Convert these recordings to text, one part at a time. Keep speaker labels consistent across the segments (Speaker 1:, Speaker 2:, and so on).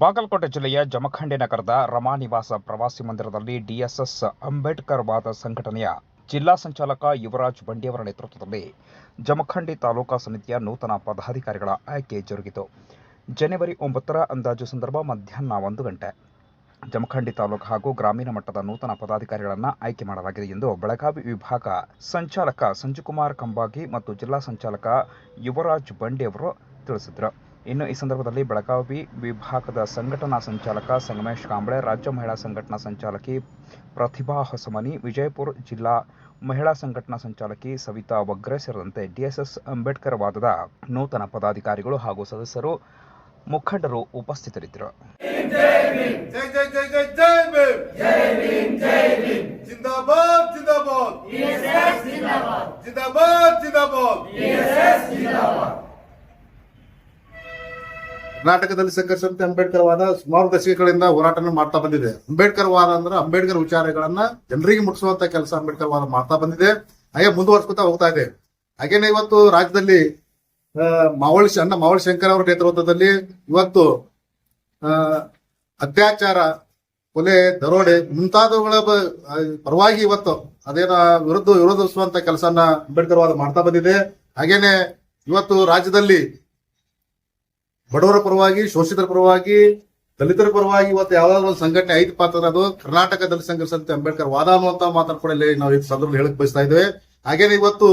Speaker 1: ಬಾಗಲಕೋಟೆ ಜಿಲ್ಲೆಯ ಜಮಖಂಡಿ ನಗರದ ರಮಾನಿವಾಸ ಪ್ರವಾಸಿ ಮಂದಿರದಲ್ಲಿ ಡಿಎಸ್ಎಸ್ ಅಂಬೇಡ್ಕರ್ ವಾದ ಸಂಘಟನೆಯ ಜಿಲ್ಲಾ ಸಂಚಾಲಕ ಯುವರಾಜ್ ಬಂಡಿಯವರ ನೇತೃತ್ವದಲ್ಲಿ ಜಮಖಂಡಿ ತಾಲೂಕಾ ಸಮಿತಿಯ ನೂತನ ಪದಾಧಿಕಾರಿಗಳ ಆಯ್ಕೆ ಜರುಗಿತು. ಜನವರಿ ಒಂಬತ್ತರ ಅಂದಾಜು ಸಂದರ್ಭ ಮಧ್ಯಾಹ್ನ ಒಂದು ಗಂಟೆ. ಜಮಖಂಡಿ ತಾಲೂಕು ಹಾಗೂ ಗ್ರಾಮೀಣ ಮಟ್ಟದ ನೂತನ ಪದಾಧಿಕಾರಿಗಳನ್ನು ಆಯ್ಕೆ ಮಾಡಲಾಗಿದೆ ಎಂದು ಬೆಳಗಾವಿ ವಿಭಾಗ ಸಂಚಾಲಕ ಸಂಜುಕುಮಾರ್ ಕಂಬಾಗಿ ಮತ್ತು ಜಿಲ್ಲಾ ಸಂಚಾಲಕ ಯುವರಾಜ್ ಬಂಡಿಯವರು ತಿಳಿಸಿದರು. ಇನ್ನು ಈ ಸಂದರ್ಭದಲ್ಲಿ ಬೆಳಗಾವಿ ವಿಭಾಗದ ಸಂಘಟನಾ ಸಂಚಾಲಕ ಸಂಗಮೇಶ್ ಕಾಂಬಳೆ, ರಾಜ್ಯ ಮಹಿಳಾ ಸಂಘಟನಾ ಸಂಚಾಲಕಿ ಪ್ರತಿಭಾ ಹೊಸಮನಿ, ವಿಜಯಪುರ ಜಿಲ್ಲಾ ಮಹಿಳಾ ಸಂಘಟನಾ ಸಂಚಾಲಕಿ ಸವಿತಾ ವಗ್ರೆ ಸೇರಿದಂತೆ ಡಿಎಸ್ಎಸ್ ಅಂಬೇಡ್ಕರ್ ವಾದದ ನೂತನ ಪದಾಧಿಕಾರಿಗಳು ಹಾಗೂ ಸದಸ್ಯರು ಮುಖಂಡರು ಉಪಸ್ಥಿತರಿದ್ದರು.
Speaker 2: ಕರ್ನಾಟಕದಲ್ಲಿ ಸಂಘರ್ಷದಂತೆ ಅಂಬೇಡ್ಕರ್ ವಾದ ಸುಮಾರು ದಶಕಗಳಿಂದ ಹೋರಾಟನ ಮಾಡ್ತಾ ಬಂದಿದೆ. ಅಂಬೇಡ್ಕರ್ ವಾದ ಅಂದ್ರೆ ಅಂಬೇಡ್ಕರ್ ವಿಚಾರಗಳನ್ನ ಜನರಿಗೆ ಮುಟ್ಟಿಸುವಂತ ಕೆಲಸ ಅಂಬೇಡ್ಕರ್ ವಾದ ಮಾಡ್ತಾ ಬಂದಿದೆ. ಹಾಗೆ ಮುಂದುವರ್ಸ್ಕೊತಾ ಹೋಗ್ತಾ ಇದೆ. ಹಾಗೇನೆ ಇವತ್ತು ರಾಜ್ಯದಲ್ಲಿ ಮಾವಳಿ ಅಣ್ಣ ಮಾವಳಿ ಶಂಕರ್ ಅವರ ನೇತೃತ್ವದಲ್ಲಿ ಇವತ್ತು ಅತ್ಯಾಚಾರ, ಕೊಲೆ, ದರೋಡೆ ಮುಂತಾದವುಗಳ ಪರವಾಗಿ ಇವತ್ತು ಅದೇನ ವಿರುದ್ಧ ವಿರೋಧಿಸುವಂತ ಕೆಲಸನ ಅಂಬೇಡ್ಕರ್ ವಾದ ಮಾಡ್ತಾ ಬಂದಿದೆ. ಹಾಗೇನೆ ಇವತ್ತು ರಾಜ್ಯದಲ್ಲಿ ಬಡವರ ಪರವಾಗಿ, ಶೋಷಿತರ ಪರವಾಗಿ, ದಲಿತರ ಪರವಾಗಿ ಇವತ್ತು ಯಾವ್ದಾದ್ರು ಒಂದು ಸಂಘಟನೆ ಐದು ಪಾತ್ರ ಅದು ಕರ್ನಾಟಕ ದಲಿತ ಸಂಘರ್ಷ ಅಂತ ಅಂಬೇಡ್ಕರ್ ವಾದ ಅನ್ನುವಂತ ಮಾತನ್ನು ಕೂಡ ನಾವು ಈ ಸಂದರ್ಭದಲ್ಲಿ ಹೇಳಕ್ ಬಯಸ್ತಾ ಇದ್ದೇವೆ. ಹಾಗೇನೆ ಇವತ್ತು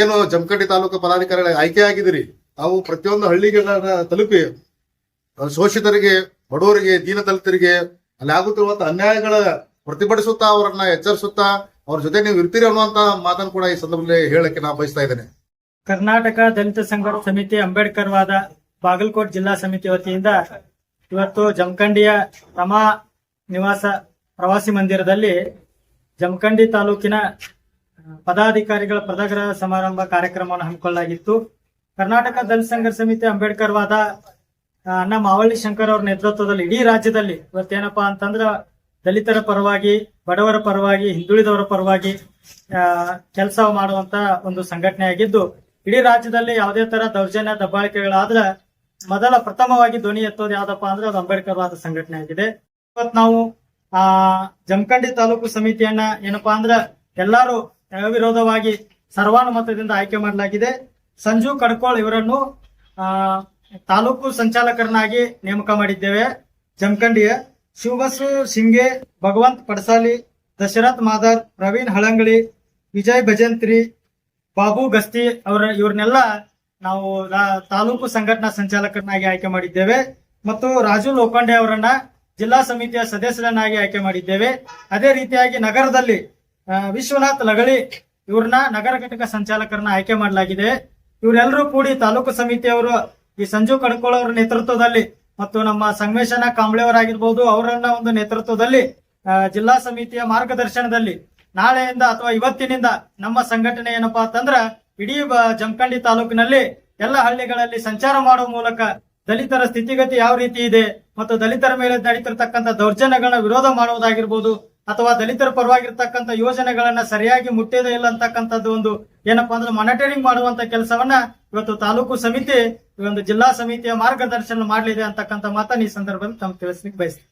Speaker 2: ಏನು ಜಮಖಂಡಿ ತಾಲೂಕು ಪದಾಧಿಕಾರಿಗಳ ಆಯ್ಕೆ ಆಗಿದಿರಿ ತಾವು ಪ್ರತಿಯೊಂದು ಹಳ್ಳಿಗಳನ್ನ ತಲುಪಿ ಶೋಷಿತರಿಗೆ, ಬಡವರಿಗೆ, ದೀನ ದಲಿತರಿಗೆ, ಅಲ್ಲಿ ಆಗುತ್ತಿರುವಂತ ಅನ್ಯಾಯಗಳ ಪ್ರತಿಭಟಿಸುತ್ತಾ, ಅವರನ್ನ ಎಚ್ಚರಿಸುತ್ತಾ, ಅವ್ರ ಜೊತೆ ನೀವು ಇರ್ತೀರಿ ಅನ್ನುವಂತ ಮಾತನ್ನು ಕೂಡ ಈ ಸಂದರ್ಭದಲ್ಲಿ ಹೇಳಕ್ಕೆ ನಾನು ಬಯಸ್ತಾ ಇದ್ದೇನೆ.
Speaker 3: ಕರ್ನಾಟಕ ದಲಿತ ಸಂಘ ಸಮಿತಿ ಅಂಬೇಡ್ಕರ್ ವಾದ ಬಾಗಲಕೋಟ್ ಜಿಲ್ಲಾ ಸಮಿತಿ ವತಿಯಿಂದ ಇವತ್ತು ಜಮಖಂಡಿಯ ರಮಾ ನಿವಾಸ ಪ್ರವಾಸಿ ಮಂದಿರದಲ್ಲಿ ಜಮಖಂಡಿ ತಾಲೂಕಿನ ಪದಾಧಿಕಾರಿಗಳ ಪದಗ್ರಹ ಸಮಾರಂಭ ಕಾರ್ಯಕ್ರಮವನ್ನು ಹಮ್ಮಿಕೊಳ್ಳಲಾಗಿತ್ತು. ಕರ್ನಾಟಕ ದಲಿತ ಸಂಘರ್ಷ ಸಮಿತಿ ಅಂಬೇಡ್ಕರ್ ವಾದ ಅಣ್ಣ ಮಾವಳ್ಳಿ ಶಂಕರ್ ಅವರ ನೇತೃತ್ವದಲ್ಲಿ ಇಡೀ ರಾಜ್ಯದಲ್ಲಿ ಇವತ್ತೇನಪ್ಪಾ ಅಂತಂದ್ರ ದಲಿತರ ಪರವಾಗಿ, ಬಡವರ ಪರವಾಗಿ, ಹಿಂದುಳಿದವರ ಪರವಾಗಿ ಕೆಲಸ ಮಾಡುವಂತ ಒಂದು ಸಂಘಟನೆ ಆಗಿದ್ದು ಇಡೀ ರಾಜ್ಯದಲ್ಲಿ ಯಾವುದೇ ತರ ದೌರ್ಜನ್ಯ, ದಬ್ಬಾಳಿಕೆಗಳಾದ್ರೆ ಮೊದಲ ಪ್ರಥಮವಾಗಿ ಧ್ವನಿ ಎತ್ತೋದು ಯಾವ್ದಪ್ಪ ಅಂದ್ರೆ ಅದು ಅಂಬೇಡ್ಕರ್ ವಾದ ಸಂಘಟನೆ ಆಗಿದೆ. ಇವತ್ತು ನಾವು, ಆ, ಜಮಖಂಡಿ ತಾಲೂಕು ಸಮಿತಿಯನ್ನ ಏನಪ್ಪಾ ಅಂದ್ರೆ ಎಲ್ಲರೂ ಅವಿರೋಧವಾಗಿ ಸರ್ವಾನುಮತದಿಂದ ಆಯ್ಕೆ ಮಾಡಲಾಗಿದೆ. ಸಂಜು ಕಡ್ಕೋಳ್ ಇವರನ್ನು, ಆ, ತಾಲೂಕು ಸಂಚಾಲಕರನ್ನಾಗಿ ನೇಮಕ ಮಾಡಿದ್ದೇವೆ. ಜಮಖಂಡಿಯ ಶಿವಬಸು ಸಿಂಗೆ ಭಗವಂತ್ ಪಡಸಾಲಿ, ದಶರಥ್ ಮಾದರ್, ಪ್ರವೀಣ್ ಹಳಂಗಳಿ, ವಿಜಯ್ ಭಜಂತ್ರಿ, ಬಾಬು ಗಸ್ತಿ ಅವರ ಇವ್ರನ್ನೆಲ್ಲ ನಾವು ತಾಲೂಕು ಸಂಘಟನಾ ಸಂಚಾಲಕರನ್ನಾಗಿ ಆಯ್ಕೆ ಮಾಡಿದ್ದೇವೆ ಮತ್ತು ರಾಜು ಲೋಖಂಡೆ ಅವರನ್ನ ಜಿಲ್ಲಾ ಸಮಿತಿಯ ಸದಸ್ಯರನ್ನಾಗಿ ಆಯ್ಕೆ ಮಾಡಿದ್ದೇವೆ. ಅದೇ ರೀತಿಯಾಗಿ ನಗರದಲ್ಲಿ ವಿಶ್ವನಾಥ್ ಲಗಳಿ ಇವ್ರನ್ನ ನಗರ ಘಟಕ ಸಂಚಾಲಕರನ್ನ ಆಯ್ಕೆ ಮಾಡಲಾಗಿದೆ. ಇವರೆಲ್ಲರೂ ಕೂಡಿ ತಾಲೂಕು ಸಮಿತಿಯವರು ಈ ಸಂಜು ಕಡ್ಕೋಳ್ ಅವರ ನೇತೃತ್ವದಲ್ಲಿ ಮತ್ತು ನಮ್ಮ ಸಂಗಮೇಶನ ಕಾಂಬಳೆ ಅವರಾಗಿರ್ಬೋದು ಅವರನ್ನ ಒಂದು ನೇತೃತ್ವದಲ್ಲಿ ಜಿಲ್ಲಾ ಸಮಿತಿಯ ಮಾರ್ಗದರ್ಶನದಲ್ಲಿ ನಾಳೆಯಿಂದ ಅಥವಾ ಇವತ್ತಿನಿಂದ ನಮ್ಮ ಸಂಘಟನೆ ಏನಪ್ಪಾ ಅಂತಂದ್ರ ಇಡೀ ಜಮಖಂಡಿ ತಾಲೂಕಿನಲ್ಲಿ ಎಲ್ಲ ಹಳ್ಳಿಗಳಲ್ಲಿ ಸಂಚಾರ ಮಾಡುವ ಮೂಲಕ ದಲಿತರ ಸ್ಥಿತಿಗತಿ ಯಾವ ರೀತಿ ಇದೆ ಮತ್ತು ದಲಿತರ ಮೇಲೆ ನಡೀತಿರ್ತಕ್ಕಂಥ ದೌರ್ಜನ್ಯಗಳನ್ನ ವಿರೋಧ ಮಾಡುವುದಾಗಿರ್ಬೋದು ಅಥವಾ ದಲಿತರ ಪರವಾಗಿರ್ತಕ್ಕಂಥ ಯೋಜನೆಗಳನ್ನ ಸರಿಯಾಗಿ ಮುಟ್ಟಿದೆ ಇಲ್ಲ ಅಂತಕ್ಕಂಥದ್ದು ಒಂದು ಏನಪ್ಪಾ ಅಂದ್ರೆ ಮಾನಿಟರಿಂಗ್ ಮಾಡುವಂತ ಕೆಲಸವನ್ನ ಇವತ್ತು ತಾಲೂಕು ಸಮಿತಿ, ಒಂದು ಜಿಲ್ಲಾ ಸಮಿತಿಯ ಮಾರ್ಗದರ್ಶನ ಮಾಡಲಿದೆ ಅಂತಕ್ಕಂಥ ಮಾತನ್ನ ಈ ಸಂದರ್ಭದಲ್ಲಿ ತಮ್ಮ ತಿಳಿಸ್ಲಿಕ್ಕೆ ಬಯಸ್ತೀನಿ.